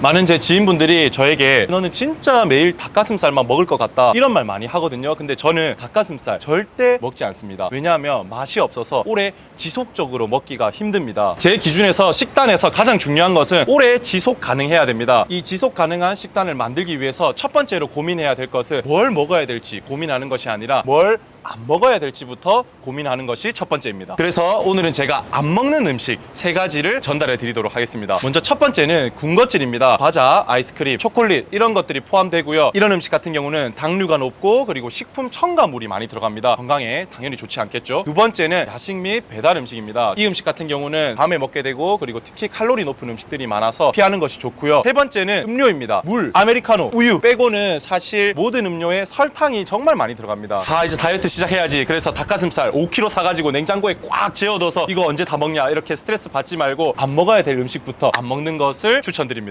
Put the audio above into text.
많은 제 지인분들이 저에게 너는 진짜 매일 닭가슴살만 먹을 것 같다. 이런 말 많이 하거든요. 근데 저는 닭가슴살 절대 먹지 않습니다. 왜냐하면 맛이 없어서 오래 지속적으로 먹기가 힘듭니다. 제 기준에서 식단에서 가장 중요한 것은 오래 지속 가능해야 됩니다. 이 지속 가능한 식단을 만들기 위해서 첫 번째로 고민해야 될 것은 뭘 먹어야 될지 고민하는 것이 아니라 뭘안 먹어야 될지부터 고민하는 것이 첫 번째입니다. 그래서 오늘은 제가 안 먹는 음식 세 가지를 전달해 드리도록 하겠습니다. 먼저 첫 번째는 군것질입니다. 과자, 아이스크림, 초콜릿 이런 것들이 포함되고요. 이런 음식 같은 경우는 당류가 높고 그리고 식품 첨가물이 많이 들어갑니다. 건강에 당연히 좋지 않겠죠. 두 번째는 야식 및 배달 음식입니다. 이 음식 같은 경우는 밤에 먹게 되고 그리고 특히 칼로리 높은 음식들이 많아서 피하는 것이 좋고요. 세 번째는 음료입니다. 물, 아메리카노, 우유 빼고는 사실 모든 음료에 설탕이 정말 많이 들어갑니다. 아 이제 다이어트 시작해야지. 그래서 닭가슴살 5kg 사가지고 냉장고에 꽉 재워둬서 이거 언제 다 먹냐 이렇게 스트레스 받지 말고 안 먹어야 될 음식부터 안 먹는 것을 추천드립니다.